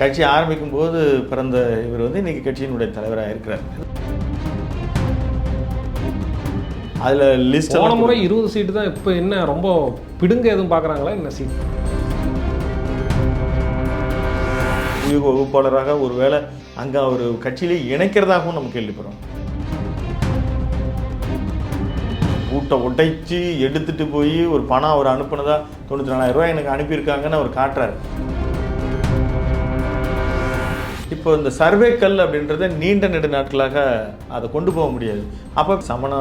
கட்சி ஆரம்பிக்கும் போது பிறந்த இவர் வந்து இன்னைக்கு கட்சியினுடைய தலைவராக இருக்கிறார். அதில் லிஸ்ட் போன முறை இருபது சீட்டு தான் இப்போ என்ன ரொம்ப பிடுங்க எதுவும் பார்க்குறாங்களா? என்ன சீட் உயிர் வகுப்பாளராக ஒருவேளை அங்கே அவர் கட்சியிலே இணைக்கிறதாகவும் நம்ம கேள்விப்படுறோம். கூட்டை உடைச்சு எடுத்துட்டு போய் ஒரு பணம் அவர் அனுப்புனதா தொண்ணூற்றி நாலாயிரம் ரூபாய் எனக்கு அனுப்பியிருக்காங்கன்னு அவர் காட்டுறாரு. இப்போ இந்த சர்வே கல் அப்படின்றத நீண்ட நெடு நாட்களாக அதை கொண்டு போக முடியாது. அப்போ சமண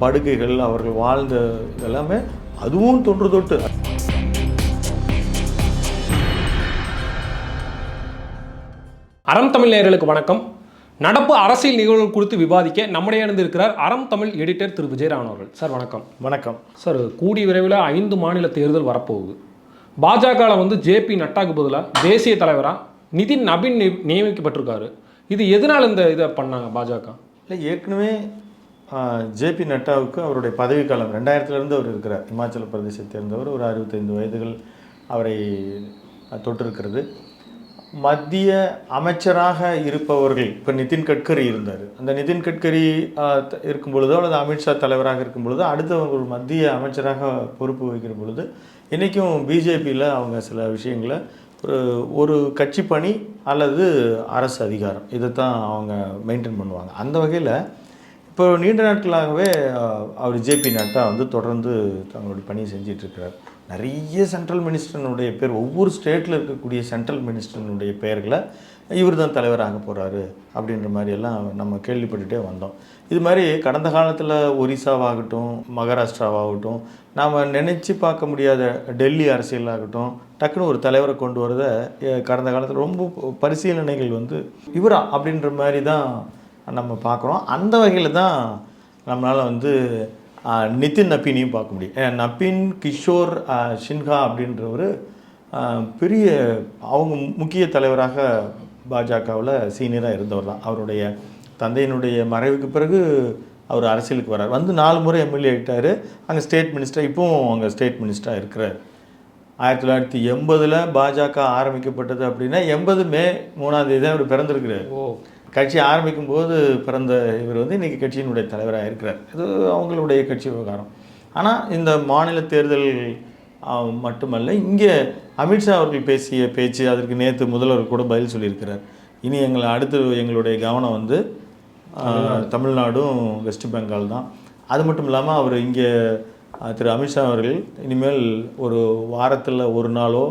படுகைகள் அவர்கள் வாழ்ந்த எல்லாமே அதுவும் தொன்று தொட்டு. அறம் தமிழ் நேயர்களுக்கு வணக்கம். நடப்பு அரசியல் நிகழ்வுகள் குறித்து விவாதிக்க நம்முடைய இருக்கிறார் அறம் தமிழ் எடிட்டர் திரு. விஜயராமன் அவர்கள். சார் வணக்கம். வணக்கம். சார் கூடிய விரைவில் ஐந்து மாநில தேர்தல் வரப்போகுது. பாஜகவில் வந்து ஜேபி நட்டாக்கு பதிலாக தேசிய தலைவராக நிதின் நபின் நி- நியமிக்கப்பட்டிருக்காரு. இது எதனால் இந்த இதை பண்ணாங்க பாஜக? இல்லை ஏற்கனவே ஜேபி நட்டாவுக்கு அவருடைய பதவிக்காலம் ரெண்டாயிரத்துலேருந்து அவர் இருக்கிறார். இமாச்சல பிரதேசத்தை சேர்ந்தவர் ஒரு அறுபத்தைந்து வயதுகள் அவரை தொட்டிருக்கிறது. மத்திய அமைச்சராக இருப்பவர்கள் இப்போ நிதின் கட்கரி இருந்தார். அந்த நிதின் கட்கரி த- இருக்கும் பொழுதோ அல்லது அமித்ஷா தலைவராக இருக்கும் பொழுதோ அடுத்த ஒரு மத்திய அமைச்சராக பொறுப்பு வகிக்கிற பொழுது இன்றைக்கும் பிஜேபியில் அவங்க சில விஷயங்களை ஒரு கட்சி பணி அல்லது அரசு அதிகாரம். இதை தான் அவங்க மெயின்டைன் பண்ணுவாங்க. அந்த வகையில் இப்போ நீண்ட நாட்களாகவே அவர் ஜேபி நட்டா வந்து தொடர்ந்து தங்களுடைய பணியை செஞ்சிட்ருக்கிறார் நிறைய சென்ட்ரல் மினிஸ்டர்னுடைய பேர் ஒவ்வொரு ஸ்டேட்டில் இருக்கக்கூடிய சென்ட்ரல் மினிஸ்டர்னுடைய பெயர்களை இவர் தான் தலைவராக போகிறாரு அப்படின்ற மாதிரி எல்லாம் நம்ம கேள்விப்பட்டுட்டே வந்தோம். இது மாதிரி கடந்த காலத்தில் ஒரிசாவாகட்டும் மகாராஷ்டிராவாகட்டும் நாம் நினச்சி பார்க்க முடியாத டெல்லி அரசியலாகட்டும் டக்குன்னு ஒரு தலைவரை கொண்டு வரத கடந்த காலத்தில் ரொம்ப பரிசீலனைகள் வந்து இவரா அப்படின்ற மாதிரி தான் நம்ம பார்க்குறோம். அந்த வகையில் தான் நம்மளால் வந்து நிதின் நப்பீனையும் பார்க்க முடியும். ஏன்னா, நப்பீன் கிஷோர் சின்ஹா அப்படின்றவர் பெரிய அவங்க முக்கிய தலைவராக பாஜகவில் சீனியராக இருந்தவர் தான். அவருடைய தந்தையினுடைய மறைவுக்கு பிறகு அவர் அரசியலுக்கு வரார் வந்து நாலு முறை எம்எல்ஏ ஆகிட்டார் அங்கே ஸ்டேட் மினிஸ்டர் இப்போவும் அங்கே ஸ்டேட் மினிஸ்டராக இருக்கிறார். ஆயிரத்தி தொள்ளாயிரத்தி எண்பதில் பாஜக ஆரம்பிக்கப்பட்டது அப்படின்னா எண்பது மே மூணாம் தேதி தான் அவர் பிறந்திருக்கிறார். ஓ. கட்சி ஆரம்பிக்கும் போது பிறந்த இவர் வந்து இன்றைக்கி கட்சியினுடைய தலைவராக இருக்கிறார். இது அவங்களுடைய கட்சி விவகாரம். ஆனால் இந்த மாநில தேர்தல் மட்டுமல்ல இங்கே அமித்ஷா அவர்கள் பேசிய பேச்சு அதற்கு நேற்று முதல்வர் கூட பதில் சொல்லியிருக்கிறார். இனி எங்களை அடுத்து எங்களுடைய கவனம் வந்து தமிழ்நாடும் வெஸ்ட் பெங்கால் தான். அது மட்டும் இல்லாமல் அவர் இங்கே திரு அமித்ஷா அவர்கள் இனிமேல் ஒரு வாரத்தில் ஒரு நாளோ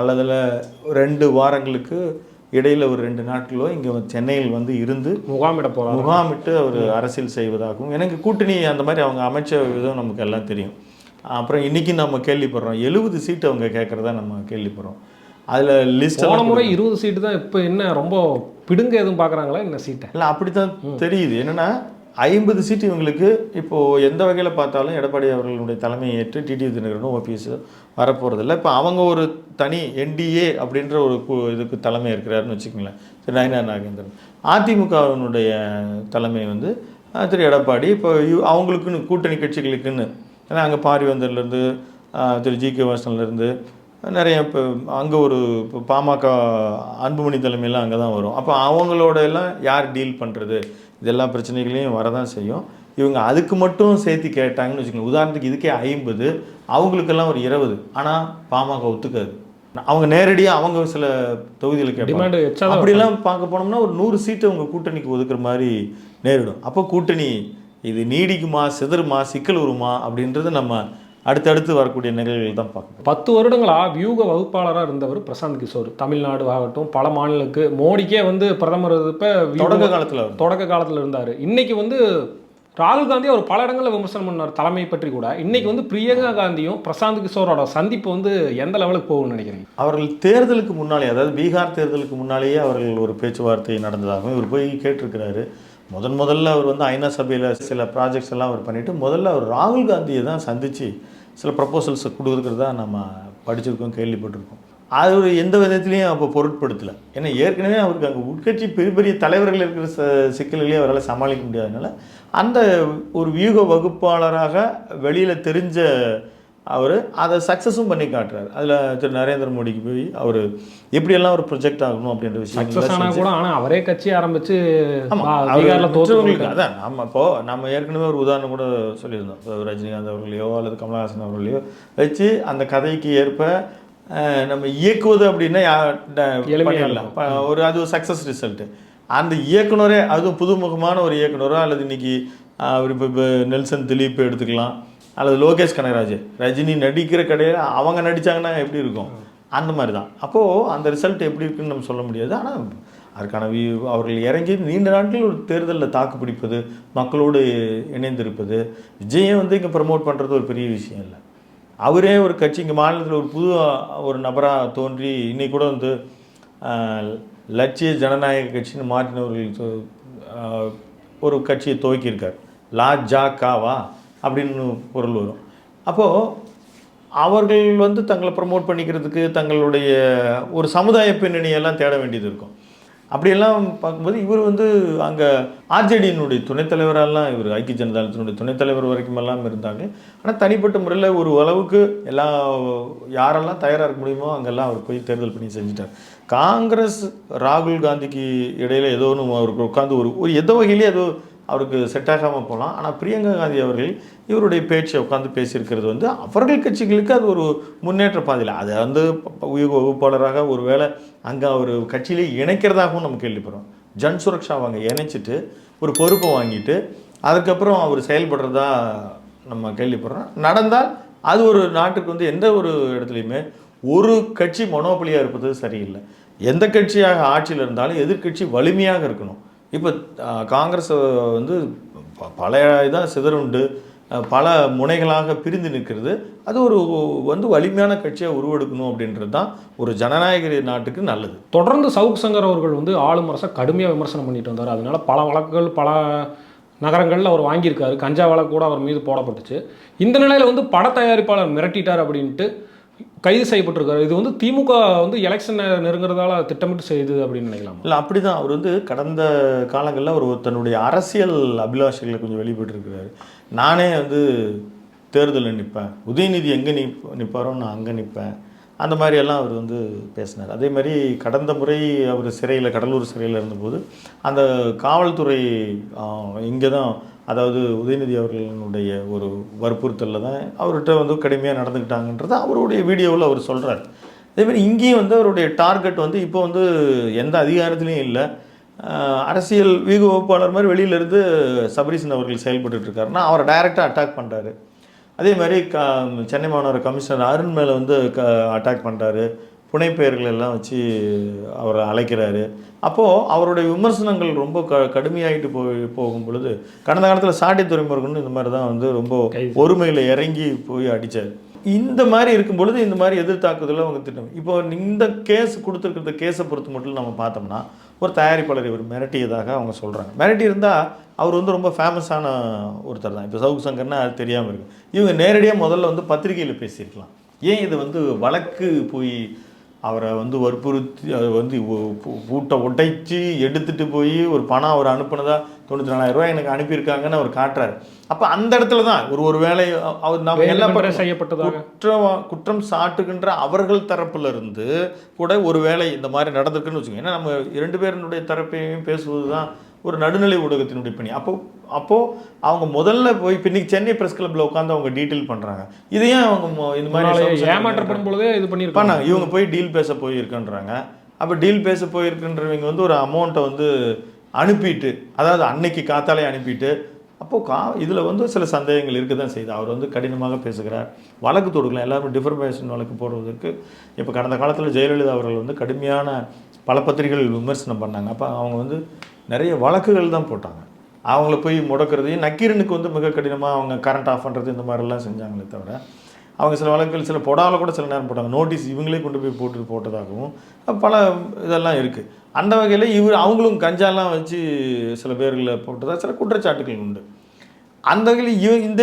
அல்லதில் ரெண்டு வாரங்களுக்கு இடையில் ஒரு ரெண்டு நாட்களோ இங்கே சென்னையில் வந்து இருந்து முகாமிட போகிறாங்க முகாமிட்டு அவர் அரசியல் செய்வதாகவும் எனக்கு கூட்டணி அந்த மாதிரி அவங்க அமைச்ச விதம் நமக்கு எல்லாம் தெரியும். அப்புறம் இன்னைக்கு நம்ம கேள்விப்படுறோம் எழுபது சீட்டு அவங்க கேட்குறதா நம்ம கேள்விப்படுறோம். அதில் லிஸ்ட் போன முறை இருபது சீட்டு தான் இப்போ என்ன ரொம்ப பிடுங்க எதுவும் பார்க்குறாங்களா என்ன சீட்டை? இல்லை அப்படித்தான் தெரியுது. என்னன்னா ஐம்பது சீட்டு இவங்களுக்கு இப்போது எந்த வகையில் பார்த்தாலும் எடப்பாடி அவர்களுடைய தலைமையை ஏற்று டிடி தினகரனும் ஓபிஎஸ் வரப்போகிறதில்ல இப்போ அவங்க ஒரு தனி என்டிஏ அப்படின்ற ஒரு கு- இதுக்கு தலைமை இருக்கிறாருன்னு வச்சுக்கோங்களேன். திரு நயனார் நாகேந்திரன். அதிமுகவினுடைய தலைமை வந்து திரு எடப்பாடி. இப்போ அவங்களுக்குன்னு கூட்டணி கட்சிகளுக்குன்னு. ஏன்னா அங்கே பாரிவந்தர்லேருந்து திரு ஜி கே வாசன்லேருந்து நிறைய இப்போ அங்கே ஒரு இப்போ பாமக அன்புமணி தலைமையெல்லாம் அங்கே தான் வரும். அப்போ அவங்களோட எல்லாம் யார் டீல் பண்ணுறது இதெல்லா பிரச்சனைகளையும் வரதான் செய்யும். இவங்க அதுக்கு மட்டும் சேர்த்து கேட்டாங்கன்னு வச்சுக்கோங்க உதாரணத்துக்கு இதுக்கே ஐம்பது அவங்களுக்கெல்லாம் ஒரு இருபது. ஆனால் பாமக ஒத்துக்காது. அவங்க நேரடியாக அவங்க சில தொகுதியில் கேட்பாங்க. டிமாண்டு அப்படிலாம் பார்க்க போனோம்னா ஒரு நூறு சீட்டு அவங்க கூட்டணிக்கு ஒதுக்குற மாதிரி நேரிடும். அப்போ கூட்டணி இது நீடிக்குமா சிதறுமா சிக்கல் வருமா அப்படின்றது நம்ம அடுத்தடுத்து வரக்கூடிய நிகழ்வுகள் தான் பார்க்கணும் பத்து வருடங்களா வியூக வகுப்பாளராக இருந்தவர் பிரசாந்த் கிஷோர். தமிழ்நாடு ஆகட்டும் பல மாநிலங்களுக்கு. மோடிக்கே வந்து பிரதமர் இப்போ தொடக்க காலத்தில் தொடக்க காலத்தில் இருந்தார். இன்னைக்கு வந்து ராகுல் காந்தி அவர் பல இடங்களில் விமர்சனம் பண்ணார் தலைமை பற்றி கூட. இன்னைக்கு வந்து பிரியங்கா காந்தியும் பிரசாந்த் கிஷோரோட சந்திப்பு வந்து எந்த லெவலுக்கு போகும்னு நினைக்கிறீங்க? அவர்கள் தேர்தலுக்கு முன்னாலே அதாவது பீகார் தேர்தலுக்கு முன்னாலேயே அவர்கள் ஒரு பேச்சுவார்த்தை நடந்ததாகவும் இவர் போய் கேட்டிருக்கிறாரு. முதன் முதல்ல அவர் வந்து ஐநா சபையில் சில ப்ராஜெக்ட்ஸ் எல்லாம் அவர் பண்ணிவிட்டு முதல்ல அவர் ராகுல் காந்தியை தான் சந்தித்து சில ப்ரப்போசல்ஸை கொடுக்குறதா நம்ம படிச்சிருக்கோம் கேள்விப்பட்டிருக்கோம். அது ஒரு எந்த விதத்துலையும் அப்போ பொருட்படுத்தலை. ஏன்னா ஏற்கனவே அவருக்கு அங்கே உட்கட்சி பெரிய பெரிய தலைவர்கள் இருக்கிற ச சிக்கல்களையும் அவரால் சமாளிக்க முடியாதனால அந்த ஒரு வியூக வகுப்பாளராக வெளியில் தெரிஞ்ச அவர் அதை சக்ஸஸும் பண்ணி காட்டுறாரு. அதில் திரு நரேந்திர மோடிக்கு போய் அவர் எப்படியெல்லாம் ஒரு ப்ரொஜெக்ட் ஆகணும் அப்படின்ற விஷயம் கூட ஆனா அவரே கட்சி தோத்து மற்றவங்களுக்கு அதான் நம்ம இப்போ நம்ம ஏற்கனவே ஒரு உதாரணம் கூட சொல்லியிருந்தோம். ரஜினிகாந்த் அவர்களையோ அல்லது கமலஹாசன் அவர்களையோ வச்சு அந்த கதைக்கு ஏற்ப நம்ம இயக்குவது அப்படின்னா பண்ணிடலாம். ஒரு அது ஒரு சக்ஸஸ் ரிசல்ட்டு அந்த இயக்குனரே அதுவும் புதுமுகமான ஒரு இயக்குனரோ அல்லது இன்னைக்கு அவர் இப்போ இப்போ நெல்சன் திலீப் எடுத்துக்கலாம். அல்லது லோகேஷ் கனகராஜ் ரஜினி நடிக்கிற கடையில் அவங்க நடித்தாங்கன்னா எப்படி இருக்கும்? அந்த மாதிரி தான் அப்போது அந்த ரிசல்ட் எப்படி இருக்குன்னு நம்ம சொல்ல முடியாது. ஆனால் அதற்கான வி- அவர்கள் இறங்கி நீண்ட நாட்கள் ஒரு தேர்தலில் தாக்கு பிடிப்பது மக்களோடு இணைந்திருப்பது விஜயை வந்து இங்கே ப்ரமோட் பண்ணுறது ஒரு பெரிய விஷயம் இல்லை. அவரே ஒரு கட்சி இங்கே மாநிலத்தில் ஒரு புது ஒரு நபராக தோன்றி இன்னைக்கு கூட வந்து லட்சிய ஜனநாயக கட்சின்னு மாற்றினவர்கள் ஒரு கட்சியை துவக்கியிருக்கார். லா ஜா காவா அப்படின்னு பொருள் வரும். அப்போது அவர்கள் வந்து தங்களை ப்ரமோட் பண்ணிக்கிறதுக்கு தங்களுடைய ஒரு சமுதாய பின்னணியெல்லாம் தேட வேண்டியது இருக்கும். அப்படியெல்லாம் பார்க்கும்போது இவர் வந்து அங்கே ஆர்ஜேடியினுடைய துணைத்தலைவரெல்லாம் இவர் ஐக்கிய ஜனதா துணைத்தலைவர் வரைக்கும் எல்லாம் இருந்தாங்க. ஆனால் தனிப்பட்ட முறையில் ஒரு அளவுக்கு எல்லாம் யாரெல்லாம் தயாராக இருக்க முடியுமோ அங்கெல்லாம் அவர் போய் தேர்தல் பண்ணி செஞ்சுட்டார். காங்கிரஸ் ராகுல் காந்திக்கு இடையில ஏதோ ஒன்று அவருக்கு உட்காந்து ஒரு ஒரு எந்த வகையிலே ஏதோ அவருக்கு செட் ஆகாமல் போகலாம் ஆனால் பிரியங்கா காந்தி அவர்கள் இவருடைய பேச்சை உட்காந்து பேசியிருக்கிறது வந்து அவர்கள் கட்சிகளுக்கு அது ஒரு முன்னேற்ற பாதையில். அதை வந்து உயிர் வகுப்பாளராக ஒரு வேளை அங்கே அவர் கட்சியிலே இணைக்கிறதாகவும் நம்ம கேள்விப்படுறோம். ஜன் சுரக்ஷா அவங்க இணைச்சிட்டு ஒரு பொறுப்பை வாங்கிட்டு அதுக்கப்புறம் அவர் செயல்படுறதா நம்ம கேள்விப்படுறோம். நடந்தால் அது ஒரு நாட்டுக்கு வந்து எந்த ஒரு இடத்துலையுமே ஒரு கட்சி மொனோபலியாக இருப்பது சரியில்லை. எந்த கட்சியாக ஆட்சியில் இருந்தாலும் எதிர்க்கட்சி வலிமையாக இருக்கணும். இப்போ காங்கிரஸ் வந்து ப- பல இதாக சிதறுண்டு பல முனைகளாக பிரிந்து நிற்கிறது. அது ஒரு வந்து வலிமையான கட்சியாக உருவெடுக்கணும் அப்படின்றது தான் ஒரு ஜனநாயக நாட்டுக்கு நல்லது. தொடர்ந்து சவுக் சங்கர் அவர்கள் வந்து ஆளும் அரசை கடுமையாக விமர்சனம் பண்ணிட்டு வந்தார். அதனால பல வழக்குகள் பல நகரங்களில் அவர் வாங்கியிருக்காரு. கஞ்சா வழக்கு கூட அவர் மீது போடப்பட்டுச்சு. இந்த நிலையில் வந்து பட தயாரிப்பாளர் மிரட்டிட்டார் அப்படின்ட்டு கைது செய்யப்பட்டிருக்காரு. இது வந்து திமுக வந்து எலெக்ஷன் நெருங்குறதால திட்டமிட்டு செய்யுது அப்படின்னு நினைக்கலாம்? இல்லை அப்படி தான் அவர் வந்து கடந்த காலங்களில் அவர் தன்னுடைய அரசியல் அபிலாஷைகளை கொஞ்சம் வெளிப்பட்டிருக்கிறாரு. நானே வந்து தேர்தலில் நிற்பேன் உதயநிதி எங்கே நிப் நிற்பாரோ நான் அங்கே நிற்பேன் அந்த மாதிரியெல்லாம் அவர் வந்து பேசினார். அதே மாதிரி கடந்த முறை அவர் சிறையில் கடலூர் சிறையில் இருந்தபோது அந்த காவல்துறை இங்கே தான் அதாவது உதயநிதி அவர்களினுடைய ஒரு வற்புறுத்தலில் தான் அவர்கிட்ட வந்து கடுமையாக நடந்துக்கிட்டாங்கன்றது அவருடைய வீடியோவில் அவர் சொல்கிறார் அதேமாதிரி இங்கேயும் வந்து அவருடைய டார்கெட் வந்து இப்போ வந்து எந்த அதிகாரத்துலேயும் இல்லை. அரசியல் வீக வகுப்பாளர் மாதிரி வெளியிலேருந்து சபரீசன் அவர்கள் செயல்பட்டுருக்காருன்னா அவரை டைரெக்டாக அட்டாக் பண்ணுறாரு அதே மாதிரி க சென்னை மாநகர கமிஷனர் அருண் மேலே வந்து க அட்டாக் பண்ணுறாரு புனைப்பெயர்கள் எல்லாம் வச்சு அவரை அழைக்கிறாரு. அப்போது அவருடைய விமர்சனங்கள் ரொம்ப க கடுமையாயிட்டு போய் போகும் பொழுது கடந்த காலத்தில் சாட்டி துறைமுருகன் இந்த மாதிரி தான் வந்து ரொம்ப. ஒருமையில் இறங்கி போய் அடிச்சார். இந்த மாதிரி இருக்கும் பொழுது இந்த மாதிரி எதிர்த்தாக்குதலை அவங்க திட்டம். இப்போ இந்த கேஸ் கொடுத்துருக்கிற கேஸை பொறுத்து மட்டும் நம்ம பார்த்தோம்னா ஒரு தயாரிப்பாளர் இவர் மிரட்டியதாக அவங்க சொல்கிறாங்க மிரட்டி இருந்தால் அவர் வந்து ரொம்ப ஃபேமஸான ஒருத்தர் தான். இப்போ சவுக் சங்கர்னா அது தெரியாமல் இருக்கு. இவங்க நேரடியாக முதல்ல வந்து பத்திரிகையில் பேசியிருக்கலாம். ஏன் இது வந்து வழக்கு போய் அவரை வந்து வற்புறுத்தி அதை வந்து பூட்டை உடைச்சி எடுத்துட்டு போய் ஒரு பணம் அவர் அனுப்புனதா தொண்ணூற்றி நாலாயிரம் ரூபாய் எனக்கு அனுப்பியிருக்காங்கன்னு அவர் காட்டுறாரு. அப்போ அந்த இடத்துல தான் ஒரு ஒரு வேலை அவர் நம்ம எல்லா வேண்டுமென்றே பக்கமும் செய்யப்பட்டதாக. குற்றம் குற்றம் சாட்டுகின்ற அவர்கள் தரப்புல இருந்து கூட ஒரு வேலை இந்த மாதிரி நடந்திருக்குன்னு வச்சுக்கோங்க. ஏன்னா நம்ம இரண்டு பேருடைய தரப்பையும் பேசுவது தான் ஒரு நடுநிலை ஊடகத்தினுடைய பணி. அப்போ அப்போ அவங்க முதல்ல போய் இப்போ இன்னைக்கு சென்னை பிரஸ் கிளப்ல உட்காந்து அவங்க டீட்டெயில் பண்றாங்க. இதையும் அவங்க இந்த மாதிரி ஏமாற்றப்படும் பொழுதே இது பண்ணியிருக்காங்க. பண்ணாங்க. இவங்க போய் டீல் பேச போயிருக்குன்றாங்க. அப்போ டீல் பேச போயிருக்குன்றவங்க வந்து ஒரு அமௌண்ட்டை வந்து அனுப்பிட்டு அதாவது அன்னைக்கு காத்தாலே அனுப்பிட்டு அப்போது கா இதில் வந்து சில சந்தேகங்கள் இருக்க தான் செய்யுது. அவர் வந்து கடினமாக பேசுகிறார். வழக்கு தொடுக்கலாம். எல்லாரும் டிஃபர்மேஷன் வழக்கு போடுவதற்கு இப்போ கடந்த காலத்தில் ஜெயலலிதா அவர்கள் வந்து கடுமையான பல பத்திரிகைகள் விமர்சனம் பண்ணாங்க. அப்போ அவங்க வந்து நிறைய வழக்குகள் தான் போட்டாங்க. அவங்கள போய் முடக்கிறதையும் நக்கீரனுக்கு வந்து மிக கடினமாக அவங்க கரண்ட் ஆஃப் பண்ணுறது இந்த மாதிரிலாம் செஞ்சாங்களே தவிர அவங்க சில வழக்குகள் சில பொடாவில் கூட சில நேரம் போட்டாங்க. நோட்டீஸ் இவங்களே கொண்டு போய் போட்டு போட்டதாகவும் பல இதெல்லாம் இருக்குது அந்த வகையில் இவர் அவங்களும் கஞ்சாலாம் வச்சு சில பேர்களை போட்டதாக சில குற்றச்சாட்டுகள் உண்டு. அந்த வகையில் இவ இந்த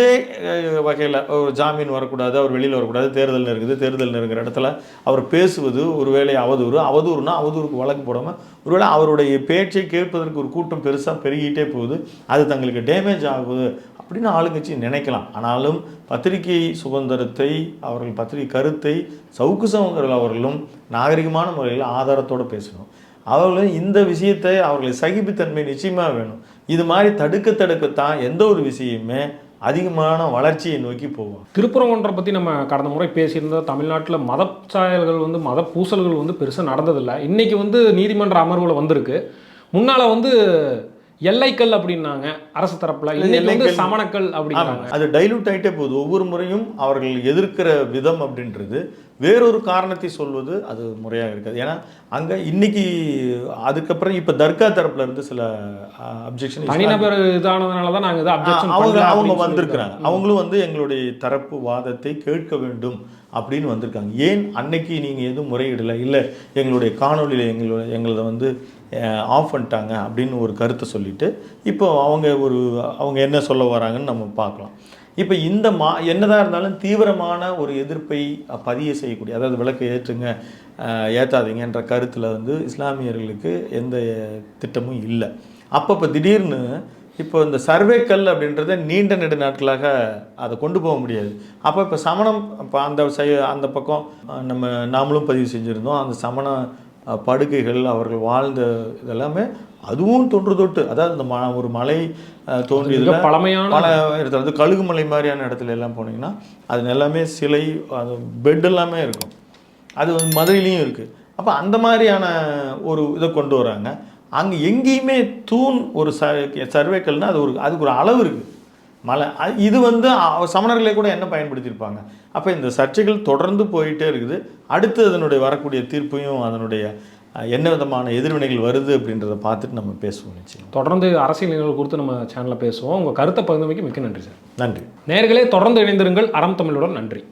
வகையில் ஒரு ஜாமீன் வரக்கூடாது அவர் வெளியில் வரக்கூடாது தேர்தல் இருக்குது தேர்தல் இருக்கிற இடத்துல அவர் பேசுவது ஒருவேளை அவதூறு. அவதூறுனா அவதூறுக்கு வழக்கு போடாமல் ஒருவேளை அவருடைய பேச்சை கேட்பதற்கு ஒரு கூட்டம் பெருசாக பெருகிட்டே போகுது அது தங்களுக்கு டேமேஜ் ஆகுது அப்படின்னு ஆளுங்கட்சி நினைக்கலாம். ஆனாலும் பத்திரிகை சுதந்திரத்தை அவர்கள் பத்திரிகை கருத்தை சவுக்கு சங்கர் அவர்களும் நாகரிகமான முறையில் ஆதாரத்தோடு பேசணும். அவர்களும் இந்த விஷயத்தை அவர்களை சகிப்புத்தன்மை நிச்சயமாக வேணும். இது மாதிரி தடுக்க தடுக்கத்தான் எந்த ஒரு விஷயமே அதிகமான வளர்ச்சியை நோக்கி போகும். திருப்பரங்குன்றம் பற்றி நம்ம கடந்த முறை பேசியிருந்தோம் தமிழ்நாட்டில் மத சாயல்கள் வந்து மத பூசல்கள் வந்து பெருசாக நடந்ததில்லை. இன்றைக்கி வந்து நீதிமன்ற அமர்வில் வந்திருக்கு. முன்னால் வந்து எல்லைக்கல் அப்படின்னாங்க அரசு தரப்புல. இன்னைக்கு. சமணக்கல் ஆமா, அப்படிங்கிறாங்க. அது டைலூட் ஆயிட்டே போகுது. ஒவ்வொரு முறையும் அவர்கள் எதிர்க்கிற விதம் அப்படின்றது. வேறொரு காரணத்தை சொல்வது அது முறையாக இருக்காது. ஏன்னா அங்க இன்னைக்கு அதுக்கப்புறம் இப்ப தர்கா தரப்புல இருந்து சில அப்ஜெக்ஷன் தனிநபர் இதானதுனால தான் நாங்கள் இதை அப்ஜெக்ஷன் அவங்க அவங்க வந்திருக்கிறாங்க. அவங்களும் வந்து எங்களுடைய தரப்பு வாதத்தை கேட்க வேண்டும் அப்படின்னு வந்திருக்காங்க. ஏன் அன்னைக்கு நீங்கள் எதுவும் முறையிடலை? இல்லை எங்களுடைய காணொளியில் எங்களோட எங்களதை வந்து ஆஃப் பண்ணிட்டாங்க அப்படின்னு ஒரு கருத்தை சொல்லிவிட்டு இப்போ அவங்க ஒரு அவங்க என்ன சொல்ல வராங்கன்னு நம்ம பார்க்கலாம். இப்போ இந்த மா என்னதான் இருந்தாலும் தீவிரமான ஒரு எதிர்ப்பை பதிய செய்யக்கூடிய அதாவது விளக்கு ஏற்றுங்க ஏற்றாதீங்கன்ற கருத்தில் வந்து இஸ்லாமியர்களுக்கு எந்த திட்டமும் இல்லை. அப்போ இப்போ திடீர்னு இப்போ இந்த சர்வேக்கல் அப்படின்றத நீண்ட நெடு நாட்களாக அதை கொண்டு போக முடியாது. அப்போ இப்போ சமணம் இப்போ அந்த சை அந்த பக்கம் நம்ம நாமளும் பதிவு செஞ்சுருந்தோம். அந்த சமண அஹ், படுகைகள் அவர்கள் வாழ்ந்த இதெல்லாமே அதுவும் தொன்று தொட்டு அதாவது இந்த ம ஒரு மலை மிக பழமையான பல இடத்துல வந்து கழுகுமலை மாதிரியான இடத்துல எல்லாம் போனீங்கன்னா அது எல்லாமே சிலை அது பெட் எல்லாமே இருக்கும். அது வந்து மதுரையிலையும் இருக்குது அப்போ அந்த மாதிரியான ஒரு இதை கொண்டு வராங்க. அங்கே எங்கேயுமே தூண் ஒரு ச சர்வேக்கல்னா அது ஒரு அதுக்கு ஒரு அளவு இருக்குது மலை இது வந்து சமணர்களே கூட என்ன பயன்படுத்தியிருப்பாங்க? அப்போ இந்த சர்ச்சைகள் தொடர்ந்து போயிட்டே இருக்குது. அடுத்து அதனுடைய வரக்கூடிய தீர்ப்பையும் அதனுடைய என்ன விதமான எதிர்வினைகள் வருது அப்படின்றத பார்த்துட்டு நம்ம பேசுவோம் நிச்சயம். தொடர்ந்து அரசியல் நிகழ்வு குறித்து நம்ம சேனலில் பேசுவோம். உங்கள் கருத்தை பகிர்ந்தமைக்கு மிக்க நன்றி சார். நன்றி. நேர்களே தொடர்ந்து இணைந்திருங்கள். அறம் தமிழுடன் நன்றி.